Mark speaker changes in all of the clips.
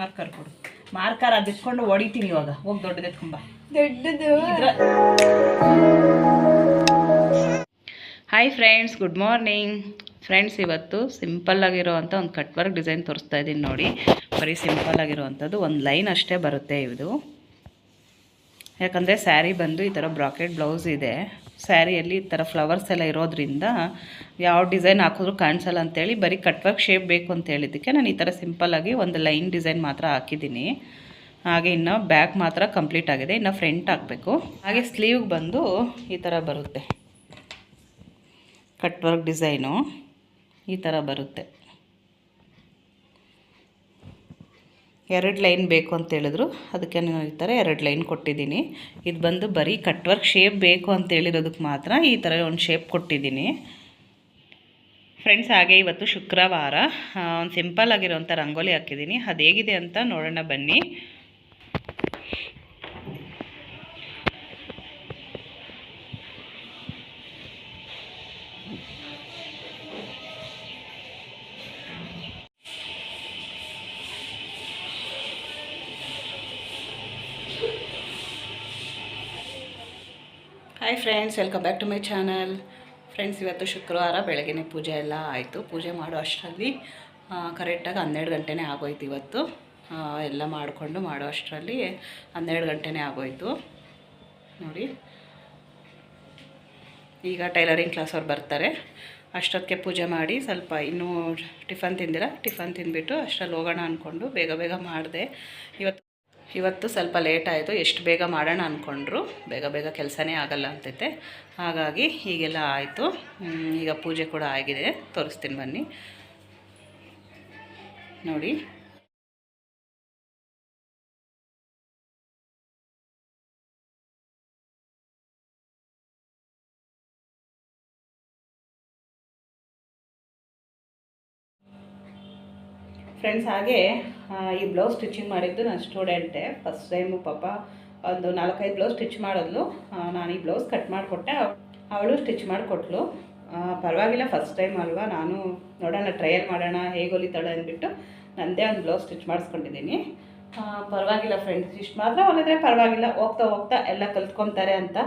Speaker 1: Marker ಕೊಡು. Marker ಅದು ಇಟ್ಕೊಂಡು ಹೊಡಿತೀನಿ ಇವಾಗ. ಹೋಗಿ ದೊಡ್ಡದು ಎತ್ಕೊಂಬ
Speaker 2: ದೊಡ್ಡದು?
Speaker 1: Hi friends good morning friends ಇವತ್ತು ಸಿಂಪಲ್ ಆಗಿರೋವಂಥ ಒಂದು ಕಟ್ ವರ್ಕ್ ಡಿಸೈನ್ ತೋರಿಸ್ತಾ ಇದ್ದೀನಿ ನೋಡಿ. ಬರೀ ಸಿಂಪಲ್ ಆಗಿರೋವಂಥದ್ದು ಒಂದು ಲೈನ್ ಅಷ್ಟೇ ಬರುತ್ತೆ ಇದು. ಯಾಕಂದರೆ ಸ್ಯಾರಿ ಬಂದು ಈ ಥರ ಬ್ರಾಕೆಟ್ ಬ್ಲೌಸ್ ಇದೆ. ಸ್ಯಾರಿಯಲ್ಲಿ ಈ ಥರ ಫ್ಲವರ್ಸ್ ಎಲ್ಲ ಇರೋದ್ರಿಂದ ಯಾವ ಡಿಸೈನ್ ಹಾಕಿದ್ರು ಕಾಣಿಸಲ್ಲ ಅಂತೇಳಿ ಬರೀ ಕಟ್ವರ್ಕ್ ಶೇಪ್ ಬೇಕು ಅಂತ ಹೇಳಿದ್ದಕ್ಕೆ ನಾನು ಈ ಥರ ಸಿಂಪಲ್ಲಾಗಿ ಒಂದು ಲೈನ್ ಡಿಸೈನ್ ಮಾತ್ರ ಹಾಕಿದ್ದೀನಿ. ಹಾಗೆ ಇನ್ನು ಬ್ಯಾಕ್ ಮಾತ್ರ ಕಂಪ್ಲೀಟ್ ಆಗಿದೆ. ಇನ್ನು ಫ್ರಂಟ್ ಹಾಕಬೇಕು. ಹಾಗೆ ಸ್ಲೀವ್ ಬಂದು ಈ ಥರ ಬರುತ್ತೆ. ಕಟ್ ವರ್ಕ್ ಡಿಸೈನು ಈ ಥರ ಬರುತ್ತೆ. ಎರಡು ಲೈನ್ ಬೇಕು ಅಂತ ಹೇಳಿದ್ರು. ಅದಕ್ಕೆ ನಾನು ಈ ಥರ ಎರಡು ಲೈನ್ ಕೊಟ್ಟಿದ್ದೀನಿ. ಇದು ಬಂದು ಬರೀ ಕಟ್ ವರ್ಕ್ ಶೇಪ್ ಬೇಕು ಅಂತ ಹೇಳಿರೋದಕ್ಕೆ ಮಾತ್ರ ಈ ಥರ ಒಂದು ಶೇಪ್ ಕೊಟ್ಟಿದ್ದೀನಿ. ಫ್ರೆಂಡ್ಸ್, ಹಾಗೆ ಇವತ್ತು ಶುಕ್ರವಾರ ಒಂದು ಸಿಂಪಲ್ ಆಗಿರೋವಂಥ ರಂಗೋಲಿ ಹಾಕಿದ್ದೀನಿ. ಅದು ಹೇಗಿದೆ ಅಂತ ನೋಡೋಣ ಬನ್ನಿ. Friends welcome back to my channel friends ಇವತ್ತು ಶುಕ್ರವಾರ ಬೆಳಗ್ಗೆ ಪೂಜೆ ಎಲ್ಲ ಆಯಿತು. ಪೂಜೆ ಮಾಡೋ ಅಷ್ಟರಲ್ಲಿ ಕರೆಕ್ಟಾಗಿ ಹನ್ನೆರಡು ಗಂಟೆನೇ ಆಗೋಯ್ತು ಇವತ್ತು. ಎಲ್ಲ ಮಾಡಿಕೊಂಡು ಮಾಡೋ ಅಷ್ಟರಲ್ಲಿ ಹನ್ನೆರಡು ಗಂಟೆನೇ ಆಗೋಯ್ತು. ನೋಡಿ. ಈಗ ಟೈಲರಿಂಗ್ ಕ್ಲಾಸ್ ಅವ್ರು ಬರ್ತಾರೆ. ಅಷ್ಟೊತ್ತಿಗೆ ಪೂಜೆ ಮಾಡಿ ಸ್ವಲ್ಪ ಇನ್ನೂ ಟಿಫನ್ ತಿಂದಿರ ಟಿಫನ್ ತಿಂದ್ಬಿಟ್ಟು ಅಷ್ಟರಲ್ಲಿ ಹೋಗೋಣ ಅಂದ್ಕೊಂಡು ಬೇಗ ಬೇಗ ಮಾಡಿದೆ. ಇವತ್ತು ಇವತ್ತು ಸ್ವಲ್ಪ ಲೇಟ್ ಆಯಿತು, ಎಷ್ಟು ಬೇಗ ಮಾಡೋಣ ಅಂದ್ಕೊಂಡ್ರು ಬೇಗ ಬೇಗ ಕೆಲಸನೇ ಆಗಲ್ಲ ಅಂತೈತೆ ಹಾಗಾಗಿ ಈಗೆಲ್ಲ ಆಯಿತು. ಈಗ ಪೂಜೆ ಕೂಡ ಆಗಿದೆ. ತೋರಿಸ್ತೀನಿ ಬನ್ನಿ. ನೋಡಿ. ಫ್ರೆಂಡ್ಸ್ ಹಾಗೆ ಈ ಬ್ಲೌಸ್ ಸ್ಟಿಚಿಂಗ್ ಮಾಡಿದ್ದು ನನ್ನ ಸ್ಟೂಡೆಂಟೇ ಫಸ್ಟ್ ಟೈಮು ಪಾಪ ಒಂದು ನಾಲ್ಕೈದು ಬ್ಲೌಸ್ ಸ್ಟಿಚ್ ಮಾಡಿದ್ಲು. ನಾನು ಈ ಬ್ಲೌಸ್ ಕಟ್ ಮಾಡಿಕೊಟ್ಟೆ. ಅವಳು ಸ್ಟಿಚ್ ಮಾಡಿಕೊಟ್ಲು. ಪರವಾಗಿಲ್ಲ ಫಸ್ಟ್ ಟೈಮ್ ಅಲ್ವಾ? ನಾನು ನೋಡೋಣ ಟ್ರಯಲ್ ಮಾಡೋಣ, ಹೇಗೆ ಹೊಲಿತಾಳೆ ಅಂದ್ಬಿಟ್ಟು ನನ್ನದೇ ಒಂದು ಬ್ಲೌಸ್ ಸ್ಟಿಚ್ ಮಾಡಿಸ್ಕೊಂಡಿದ್ದೀನಿ. ಪರವಾಗಿಲ್ಲ ಫ್ರೆಂಡ್ಸ್ ಇಷ್ಟು ಮಾತ್ರ ಹೊಲಿದ್ರೆ ಪರವಾಗಿಲ್ಲ. ಹೋಗ್ತಾ ಹೋಗ್ತಾ ಎಲ್ಲ ಕಲ್ತ್ಕೊತಾರೆ ಅಂತ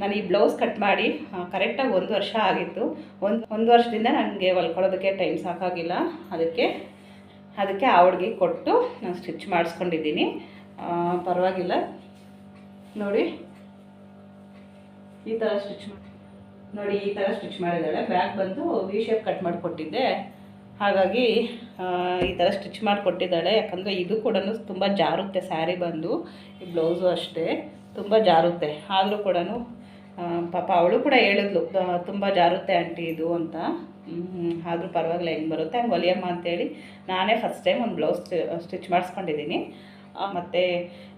Speaker 1: ನಾನು ಈ ಬ್ಲೌಸ್ ಕಟ್ ಮಾಡಿ ಕರೆಕ್ಟಾಗಿ ಒಂದು ವರ್ಷ ಆಗಿತ್ತು. ಒಂದು ಒಂದು ವರ್ಷದಿಂದ ನನಗೆ ಹೊಲ್ಕೊಳ್ಳೋದಕ್ಕೆ ಟೈಮ್ ಸಾಕಾಗಿಲ್ಲ. ಅದಕ್ಕೆ ಅದಕ್ಕೆ ಆ ಹುಡುಗಿ ಕೊಟ್ಟು ನಾನು ಸ್ಟಿಚ್ ಮಾಡಿಸ್ಕೊಂಡಿದ್ದೀನಿ. ಪರವಾಗಿಲ್ಲ. ನೋಡಿ, ಈ ಥರ ಸ್ಟಿಚ್ ನೋಡಿ, ಈ ಥರ ಸ್ಟಿಚ್ ಮಾಡಿದ್ದಾಳೆ. ಬ್ಯಾಗ್ ಬಂದು ವಿ ಶೇಪ್ ಕಟ್ ಮಾಡಿಕೊಟ್ಟಿದ್ದೆ. ಹಾಗಾಗಿ ಈ ಥರ ಸ್ಟಿಚ್ ಮಾಡಿಕೊಟ್ಟಿದ್ದಾಳೆ. ಯಾಕಂದರೆ ಇದು ಕೂಡ ತುಂಬ ಜಾರುತ್ತೆ ಸ್ಯಾರಿ ಬಂದು. ಈ ಬ್ಲೌಸು ಅಷ್ಟೇ. ತುಂಬ ಜಾರುತ್ತೆ. ಆದರೂ ಕೂಡ ಪಾಪ ಅವಳು ಕೂಡ ಹೇಳಿದ್ಲು ತುಂಬ ಜಾರುತ್ತೆ ಆಂಟಿ ಇದು ಅಂತ. ಆದರೂ ಪರವಾಗಿಲ್ಲ, ಹೆಂಗೆ ಬರುತ್ತೆ ಹಂಗೆ ಹೊಲಿಯಮ್ಮ ಅಂತೇಳಿ ನಾನೇ ಫಸ್ಟ್ ಟೈಮ್ ಒಂದು ಬ್ಲೌಸ್ ಸ್ಟಿಚ್ ಮಾಡಿಸ್ಕೊಂಡಿದ್ದೀನಿ. ಮತ್ತು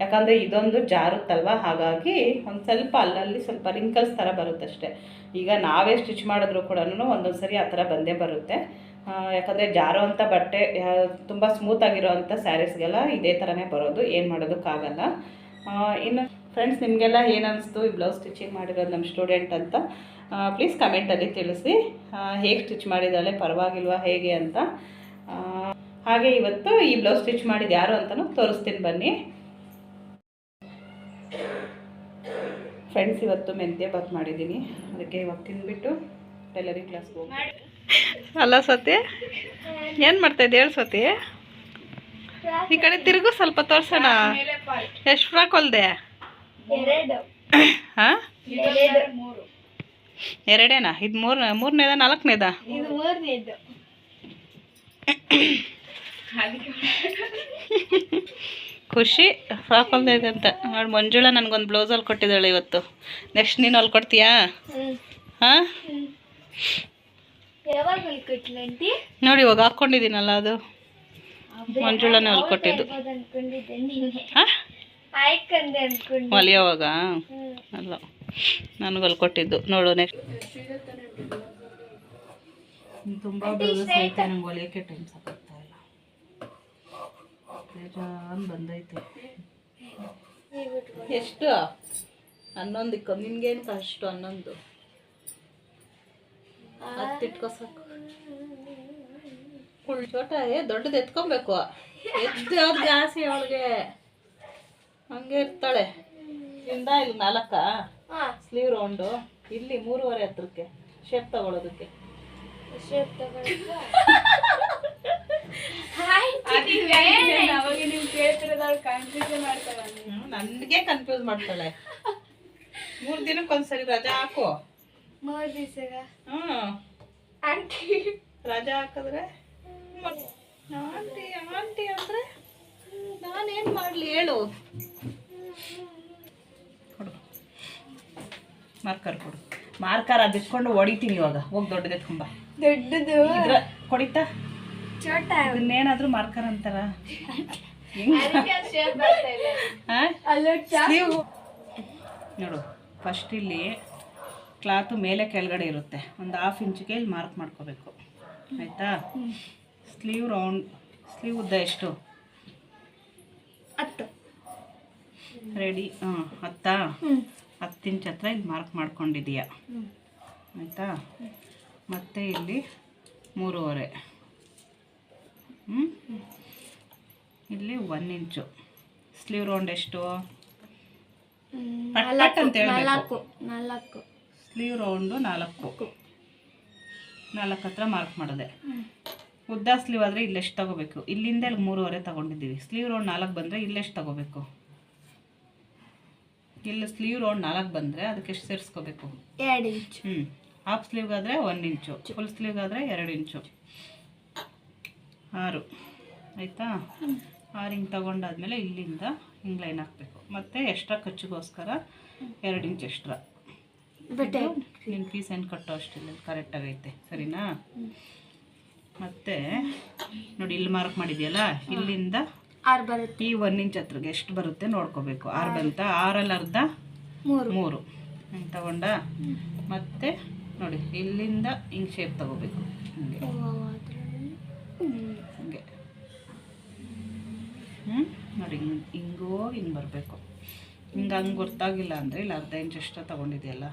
Speaker 1: ಯಾಕಂದರೆ ಇದೊಂದು ಜಾರುತ್ತಲ್ವ? ಹಾಗಾಗಿ ಒಂದು ಸ್ವಲ್ಪ ಅಲ್ಲಲ್ಲಿ ಸ್ವಲ್ಪ ರಿಂಕಲ್ಸ್ ಥರ ಅಷ್ಟೇ ಈಗ ನಾವೇ ಸ್ಟಿಚ್ ಮಾಡಿದ್ರು ಕೂಡ ಒಂದೊಂದು ಸರಿ ಆ ಥರ ಬಂದೇ ಬರುತ್ತೆ. ಯಾಕಂದರೆ ಜಾರೋ ಅಂಥ ಬಟ್ಟೆ ತುಂಬ ಸ್ಮೂತಾಗಿರೋ ಅಂಥ ಸ್ಯಾರೀಸ್ಗೆಲ್ಲ ಇದೇ ಥರನೇ ಬರೋದು, ಏನು ಮಾಡೋದಕ್ಕಾಗಲ್ಲ. ಇನ್ನು ಫ್ರೆಂಡ್ಸ್ ನಿಮಗೆಲ್ಲ ಏನು ಈ ಬ್ಲೌಸ್ ಸ್ಟಿಚಿಂಗ್ ಮಾಡಿರೋದು ನಮ್ಮ ಸ್ಟೂಡೆಂಟ್ ಅಂತ ಪ್ಲೀಸ್ ಕಮೆಂಟಲ್ಲಿ ತಿಳಿಸಿ. ಹೇಗೆ ಸ್ಟಿಚ್ ಮಾಡಿದ್ದಾಳೆ, ಪರವಾಗಿಲ್ವಾ, ಹೇಗೆ ಅಂತ. ಹಾಗೆ ಇವತ್ತು ಈ ಬ್ಲೌಸ್ ಸ್ಟಿಚ್ ಮಾಡಿದ ಯಾರು ಅಂತಲೂ ತೋರಿಸ್ತೀನಿ ಬನ್ನಿ. ಫ್ರೆಂಡ್ಸ್ ಇವತ್ತು ಮೆಂತ್ಯ ಬಾತ್ ಮಾಡಿದ್ದೀನಿ. ಅದಕ್ಕೆ ಇವಾಗ ತಿಂದ್ಬಿಟ್ಟು ಟೈಲರಿಂಗ್ ಕ್ಲಾಸ್ಗೆ ಹೋಗಿ ಅಲ್ಲ ಸತಿ ಏನು ಮಾಡ್ತಾ ಇದ್ದೆ ಹೇಳು ಸತಿ ಈ ಕಡೆ ತಿರುಗು, ಸ್ವಲ್ಪ ತೋರ್ಸೋಣ. ಎಷ್ಟು ಫ್ರಾಕ್ ಹೊಲ್ದೆ ಹಾಂ? ಎರಡೇನಾ? ಇದು ಮೂರನೇ ಮೂರನೇದ ನಾಲ್ಕನೇದ? ಖುಷಿ ಫ್ರಾಕ್ ಅಂತ. ನೋಡಿ ಮಂಜುಳ ನನ್ಗೊಂದು ಬ್ಲೌಸ್ ಅಲ್ಲಿ ಕೊಟ್ಟಿದ್ದಾಳೆ ಇವತ್ತು. ನೆಕ್ಸ್ಟ್ ನೀನು ಅಲ್ಲಿ
Speaker 2: ಕೊಡ್ತೀಯಾ?
Speaker 1: ಹಾಂ? ನೋಡಿ ಇವಾಗ ಹಾಕ್ಕೊಂಡಿದ್ದೀನಲ್ಲ ಅದು. ಮಂಜುಳನೇ
Speaker 2: ಅಲ್ಲಿ ಕೊಟ್ಟಿದ್ದು.
Speaker 1: ಹಾಂ? ಹೊಲಿಯೋವಾಗ ಅಲ್ಲ. ನನಗೆ ಹೊಲ್ಕೊಟ್ಟಿದ್ದು ನೋಡು ನೆಕ್ಸ್ಟ್ ತುಂಬ ಬ್ಲೌಸಸ್ ಐತೆ ನಂಗೆ ಹೊಲಿಯೋಕ್ಕೆ ಟೈಮ್ ಸಾಕಾಗ್ತಾ ಇಲ್ಲ. ಬೇಜಾನ್ ಬಂದೈತೆ. ಎಷ್ಟು? ಹನ್ನೊಂದು ಇಕ್ಕೋ ನಿನ್ಗೇನು ಅಷ್ಟು ಹನ್ನೊಂದು? ಹತ್ತಿಟ್ಕೋ ಸಾಕು. ಕುಳ್ ಚೋಟ ಏ ದೊಡ್ಡದು ಎತ್ಕೊಬೇಕು. ಎದ್ದು ಜಾಸ್ತಿ ಅವಳಿಗೆ? ಹಂಗೆ ಇರ್ತಾಳೆ. ಇಂದ ಇಲ್ಲಿ ನಾಲ್ಕ?
Speaker 2: ಹಾ.
Speaker 1: ಸ್ಲೀವ್ ರೌಂಡು ಇಲ್ಲಿ ಮೂರುವರೆ ಹತ್ರಕ್ಕೆ. ಶೇಪ್ ತಗೊಳ್ಳೋದಕ್ಕೆ
Speaker 2: ಶೇಪ್
Speaker 1: ನನಗೆ ಕನ್ಫ್ಯೂಸ್ ಮಾಡ್ತಾಳೆ. ಮೂರು ದಿನಕ್ಕೊಂದ್ಸರಿ ರಜಾ ಹಾಕು.
Speaker 2: ಮೂರು
Speaker 1: ಹ್ಞೂ
Speaker 2: ಆಂಟಿ
Speaker 1: ರಜಾ ಹಾಕಿದ್ರೆ ಆಂಟಿ ಆಂಟಿ ಅಂದ್ರೆ ನಾನೇನು ಮಾಡಲಿ ಹೇಳು. ಕೊಡು. ಮಾರ್ಕರ್ ಕೊಡು. ಮಾರ್ಕರ್ ಅದು ಇಟ್ಕೊಂಡು ಹೊಡಿತೀನಿ ಇವಾಗ. ಹೋಗಿ ದೊಡ್ಡದು ತುಂಬ.
Speaker 2: ದೊಡ್ಡದು.
Speaker 1: ಇದ್ರ ಕೊಡಿತಾ?
Speaker 2: ಚೋಟ.
Speaker 1: ಇದನ್ನೇನಾದ್ರೂ ಮಾರ್ಕರ್ ಅಂತಾರ? ನೋಡು ಫಸ್ಟ್ ಇಲ್ಲಿ ಕ್ಲಾತು ಮೇಲೆ ಕೆಳಗಡೆ ಇರುತ್ತೆ. ಒಂದು ಹಾಫ್ ಇಂಚಿಗೆ ಇಲ್ಲಿ ಮಾರ್ಕ್ ಮಾಡ್ಕೋಬೇಕು. ಆಯಿತಾ? ಸ್ಲೀವ್ ರೌಂಡ್ ಸ್ಲೀವ್ ಉದ್ದ ಎಷ್ಟು?
Speaker 2: ಹತ್ತು.
Speaker 1: ರೆಡಿ ಹಾಂ ಹತ್ತಾ?
Speaker 2: ಹ್ಮ್.
Speaker 1: ಹತ್ತು ಇಂಚ್ ಹತ್ರ ಇಲ್ಲಿ ಮಾರ್ಕ್ ಮಾಡ್ಕೊಂಡಿದೀಯ. ಆಯಿತಾ? ಮತ್ತು ಇಲ್ಲಿ ಮೂರುವರೆ. ಹ್ಞೂ ಇಲ್ಲಿ ಒನ್ ಇಂಚು ಸ್ಲೀವ್ ರೌಂಡ್ ಎಷ್ಟು? ಪಟ್ ಪಟ್ ಅಂತ ಹೇಳ್ಬೇಕು.
Speaker 2: ನಾಲ್ಕು ನಾಲ್ಕು.
Speaker 1: ಸ್ಲೀವ್ ರೌಂಡು ನಾಲ್ಕು. ನಾಲ್ಕು ಹತ್ರ ಮಾರ್ಕ್ ಮಾಡಿದೆ. ಉದ್ದ ಸ್ಲೀವ್ ಆದರೆ ಇಲ್ಲೆಷ್ಟು ತಗೋಬೇಕು? ಇಲ್ಲಿಂದ ಇಲ್ಲಿ ಮೂರುವರೆ ತೊಗೊಂಡಿದ್ದೀವಿ. ಸ್ಲೀವ್ ರೌಂಡ್ ನಾಲ್ಕು ಬಂದರೆ ಇಲ್ಲೆಷ್ಟು ತಗೋಬೇಕು? ಇಲ್ಲಿ ಸ್ಲೀವ್ ರೌಂಡ್ ನಾಲ್ಕು ಬಂದರೆ ಅದಕ್ಕೆ ಎಷ್ಟು ಸೇರಿಸ್ಕೋಬೇಕು?
Speaker 2: ಎರಡು ಇಂಚು
Speaker 1: ಹ್ಞೂ ಹಾಫ್ ಸ್ಲೀವ್ಗಾದರೆ ಒಂದು ಇಂಚು ಫುಲ್ ಸ್ಲೀವ್ಗಾದರೆ ಎರಡು ಇಂಚು ಆರು. ಆಯಿತಾ? ಆರು ಇಂಚ್ ತಗೊಂಡಾದ್ಮೇಲೆ ಇಲ್ಲಿಂದ ಹಿಂಗೆ ಲೈನ್ ಹಾಕಬೇಕು. ಮತ್ತು ಎಕ್ಸ್ಟ್ರಾ ಖರ್ಚಿಗೋಸ್ಕರ ಎರಡು ಇಂಚ್ ಎಕ್ಸ್ಟ್ರಾ
Speaker 2: ನಿಮ್ಮ
Speaker 1: ನಿನ್ನ ಪೀಸ್ ಏನು ಕಟ್ಟೋ ಅಷ್ಟಿಲ್ಲ ಕರೆಕ್ಟಾಗೈತೆ ಸರಿನಾ? ಮತ್ತು ನೋಡಿ ಇಲ್ಲಿ ಮಾರ್ಕ್ ಮಾಡಿದ್ಯಲ್ಲ? ಇಲ್ಲಿಂದ
Speaker 2: ಆರು ಬರುತ್ತೆ.
Speaker 1: ಈ ಒನ್ ಇಂಚ್ ಹತ್ರಗೆ ಎಷ್ಟು ಬರುತ್ತೆ ನೋಡ್ಕೋಬೇಕು. ಆರು ಬಂತ? ಆರಲ್ಲಿ ಅರ್ಧ?
Speaker 2: ಮೂರು.
Speaker 1: ಮೂರು. ಹಿಂಗೆ ತಗೊಂಡ? ಮತ್ತೆ ನೋಡಿ ಇಲ್ಲಿಂದ ಹಿಂಗೆ ಶೇಪ್ ತಗೋಬೇಕು. ಹಿಂಗೆ. ಹಿಂಗೆ. ಹ್ಞೂ ನೋಡಿ ಹಿಂಗೆ ಹಿಂಗೋ ಹಿಂಗೆ ಬರಬೇಕು. ಹಿಂಗೆ ಹಂಗೆ ಗೊತ್ತಾಗಿಲ್ಲ ಅಂದರೆ ಇಲ್ಲಿ ಅರ್ಧ ಇಂಚ್ ಅಷ್ಟು ತೊಗೊಂಡಿದೆಯಲ್ಲ.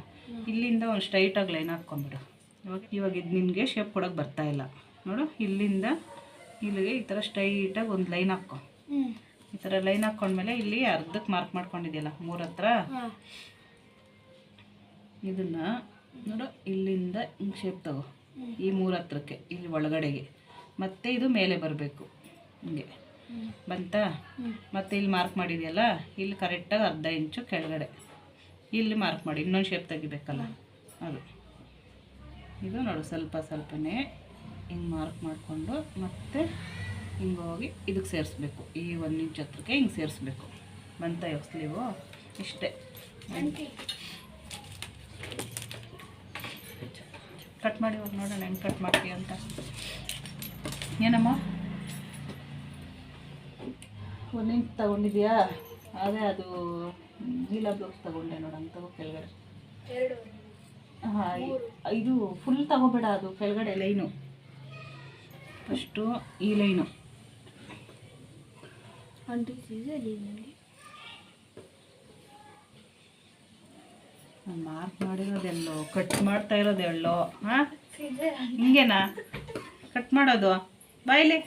Speaker 1: ಇಲ್ಲಿಂದ ಒಂದು ಸ್ಟ್ರೈಟಾಗಿ ಲೈನ್ ಹಾಕ್ಕೊಂಬಿಡು ಇವಾಗ ಇವಾಗ ಇದು ನಿನಗೆ ಶೇಪ್ ಕೊಡೋಕೆ ಬರ್ತಾ ಇಲ್ಲ. ನೋಡು ಇಲ್ಲಿಂದ ಇಲ್ಲಿಗೆ ಈ ಥರ ಸ್ಟ್ರೈಟಾಗಿ ಒಂದು ಲೈನ್ ಹಾಕ್ಕೊ ಥರ ಲೈನ್ ಹಾಕ್ಕೊಂಡ್ಮೇಲೆ ಇಲ್ಲಿ ಅರ್ಧಕ್ಕೆ ಮಾರ್ಕ್ ಮಾಡ್ಕೊಂಡಿದ್ಯಲ್ಲ ಮೂರ ಹತ್ರ? ಇದನ್ನ ನೋಡು ಇಲ್ಲಿಂದ ಹಿಂಗೆ ಶೇಪ್ ತಗೋ. ಈ ಮೂರ ಹತ್ರಕ್ಕೆ ಇಲ್ಲಿ ಒಳಗಡೆಗೆ. ಮತ್ತೆ ಇದು ಮೇಲೆ ಬರಬೇಕು. ಹಿಂಗೆ. ಬಂತಾ? ಮತ್ತೆ ಇಲ್ಲಿ ಮಾರ್ಕ್ ಮಾಡಿದೆಯಲ್ಲ ಇಲ್ಲಿ ಕರೆಕ್ಟಾಗಿ ಅರ್ಧ ಇಂಚು ಕೆಳಗಡೆ. ಇಲ್ಲಿ ಮಾರ್ಕ್ ಮಾಡಿ ಇನ್ನೊಂದು ಶೇಪ್ ತೆಗಿಬೇಕಲ್ಲ? ಅದು. ಇದು ನೋಡು ಸ್ವಲ್ಪ ಸ್ವಲ್ಪನೇ ಹಿಂಗೆ ಮಾರ್ಕ್ ಮಾಡಿಕೊಂಡು ಮತ್ತೆ ಹಿಂಗೆ ಹೋಗಿ ಇದಕ್ಕೆ ಸೇರಿಸ್ಬೇಕು. ಈ ಒಂದು ಇಂಚ್ ಹತ್ರಕ್ಕೆ ಹಿಂಗೆ ಸೇರಿಸ್ಬೇಕು. ಬಂತ ಸ್ಲೀವು ಇಷ್ಟೇ. ಕಟ್ ಮಾಡಿ ಹೋಗಿ ನೋಡೋಣ ಹೆಂಗೆ ಕಟ್ ಮಾಡ್ತೀವಿ ಅಂತ. ಏನಮ್ಮ? ಒಂದು ಇಂಚ್ ತಗೊಂಡಿದ್ಯಾ? ಅದೇ ಅದು ನೀಲ ಬ್ಲೌಸ್ ತಗೊಂಡೆ ನೋಡಂತ ತಗೋ ಕೆಳಗಡೆ. ಹಾಂ ಇದು ಫುಲ್ ತಗೋಬೇಡ ಅದು ಕೆಳಗಡೆ ಲೈನು. ಫಸ್ಟು ಈ ಲೈನು.
Speaker 2: ಒಂದು ನನಗೆ
Speaker 1: ಮಾರ್ಕ್ ಮಾಡಿರೋದೆಲ್ಲೋ ಕಟ್ ಮಾಡ್ತಾ ಇರೋದೆಲ್ಲೋ ಹಾಂ? ಹಿಂಗೇನಾ? ಕಟ್ ಮಾಡೋದು? ಬಾಯ್ಲಿ.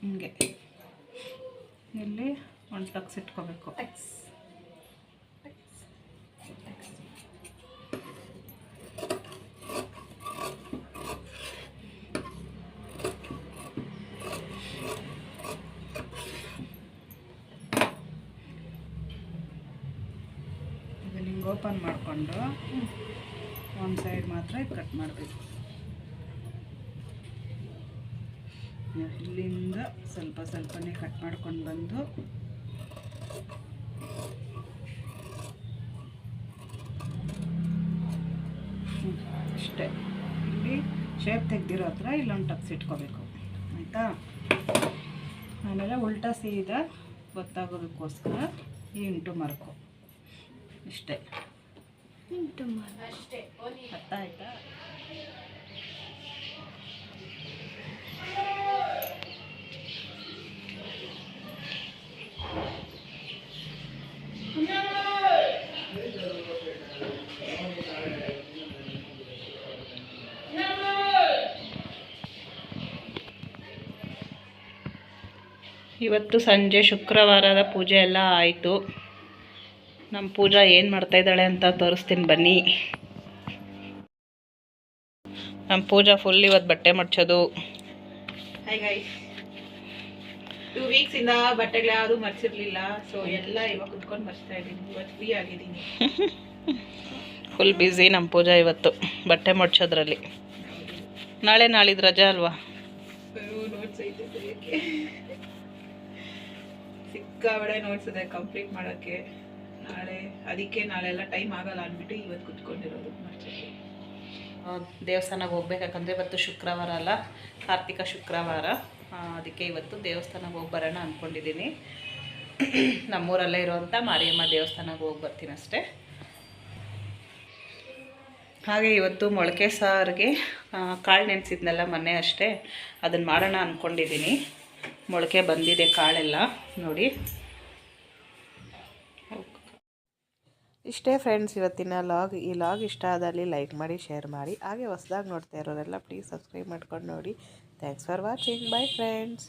Speaker 1: ಹಿಂಗೆ. ಇಲ್ಲಿ ಒಂದು ಟಕ್ಸ್ ಇಟ್ಕೋಬೇಕು ಇದನ್ನ ಹಿಂಗೆ ಓಪನ್ ಮಾಡಿಕೊಂಡು ಒಂದು ಸೈಡ್ ಮಾತ್ರ ಕಟ್ ಮಾಡಬೇಕು. ಇಲ್ಲಿಂದ ಸ್ವಲ್ಪ ಸ್ವಲ್ಪನೇ ಕಟ್ ಮಾಡ್ಕೊಂಡು ಬಂದು ಇಷ್ಟೇ ಇಲ್ಲಿ ಶೇಪ್ ತೆಗ್ದಿರೋ ಹತ್ರ ಇಲ್ಲೊಂದು ಟಕ್ಸ್ ಇಟ್ಕೋಬೇಕು. ಆಯಿತಾ? ಆಮೇಲೆ ಉಲ್ಟಾ ಸೀದಾ ಗೊತ್ತಾಗೋದಕ್ಕೋಸ್ಕರ ಈ ಇಂಟು ಮರ್ಕು. ಇಷ್ಟೇ
Speaker 2: ಎಂಟು ಅಷ್ಟೇ
Speaker 1: ಅರ್ಥ ಆಯ್ತಾ? ಇವತ್ತು ಸಂಜೆ ಶುಕ್ರವಾರದ ಪೂಜೆ ಎಲ್ಲ ಆಯಿತು. ನಮ್ಮ ಪೂಜಾ ಏನು ಮಾಡ್ತಾ ಇದ್ದಾಳೆ ಅಂತ ತೋರಿಸ್ತೀನಿ ಬನ್ನಿ. ನಮ್ಮ ಪೂಜಾ ಫುಲ್ ಇವತ್ತು ಬಟ್ಟೆ ಮಡ್ಚೋದು.
Speaker 3: ಟೂ ವೀಕ್ಸಿಂದ ಬಟ್ಟೆಗಳು ಯಾವುದು ಮರ್ಚಿರ್ಲಿಲ್ಲ ಸೊ ಎಲ್ಲ ಇವಾಗ ಕುತ್ಕೊಂಡು ಮರ್ಚ್ತಾ ಇದ್ದೀನಿ. ಇವತ್ತು ಫ್ರೀ ಆಗಿದ್ದೀನಿ.
Speaker 1: ಫುಲ್ ಬ್ಯುಸಿ ನಮ್ಮ ಪೂಜಾ ಇವತ್ತು ಬಟ್ಟೆ ಮಡ್ಚೋದ್ರಲ್ಲಿ. ನಾಳೆ ನಾಳಿದ್ದು ರಜಾ ಅಲ್ವಾ?
Speaker 3: ಸಿಕ್ಕಾಬಡೆ ನೋಟ್ಸ್ ಇದೆ ಕಂಪ್ಲೀಟ್ ಮಾಡೋಕ್ಕೆ. ನಾಳೆ, ಅದಕ್ಕೆ ನಾಳೆ ಎಲ್ಲ ಟೈಮ್ ಆಗಲ್ಲ ಅಂದ್ಬಿಟ್ಟು ಇವತ್ತು ಕುತ್ಕೊಂಡಿರೋದು
Speaker 1: ಮಾಡ್ತೀವಿ ದೇವಸ್ಥಾನಕ್ಕೆ ಹೋಗ್ಬೇಕಂದ್ರೆ ಇವತ್ತು ಶುಕ್ರವಾರ ಅಲ್ಲ, ಕಾರ್ತಿಕ ಶುಕ್ರವಾರ. ಅದಕ್ಕೆ ಇವತ್ತು ದೇವಸ್ಥಾನಕ್ಕೆ ಹೋಗಿ ಬರೋಣ ಅಂದ್ಕೊಂಡಿದ್ದೀನಿ ನಮ್ಮೂರಲ್ಲೇ ಇರುವಂಥ ಮಾರಿಯಮ್ಮ ದೇವಸ್ಥಾನಕ್ಕೆ ಹೋಗಿ ಬರ್ತೀನಿ ಅಷ್ಟೇ. ಹಾಗೆ ಇವತ್ತು ಮೊಳಕೆ ಸಾರಿಗೆ ಕಾಳು ನೆನೆಸಿದ್ನಲ್ಲ ಮೊನ್ನೆ ಅಷ್ಟೇ ಅದನ್ನು ಮಾಡೋಣ ಅಂದ್ಕೊಂಡಿದ್ದೀನಿ ಮೊಳಕೆ ಬಂದಿದೆ ಕಾಳೆಲ್ಲ, ನೋಡಿ. ಇಷ್ಟೇ ಫ್ರೆಂಡ್ಸ್ ಇವತ್ತಿನ ಲಾಗ್ ಈ ಲಾಗ್ ಇಷ್ಟ ಆದಲ್ಲಿ ಲೈಕ್ ಮಾಡಿ ಶೇರ್ ಮಾಡಿ. ಹಾಗೆ ಹೊಸ್ದಾಗಿ ನೋಡ್ತಾ ಇರೋರೆಲ್ಲ ಪ್ಲೀಸ್ ಸಬ್ಸ್ಕ್ರೈಬ್ ಮಾಡ್ಕೊಂಡು ನೋಡಿ. Thanks for watching bye friends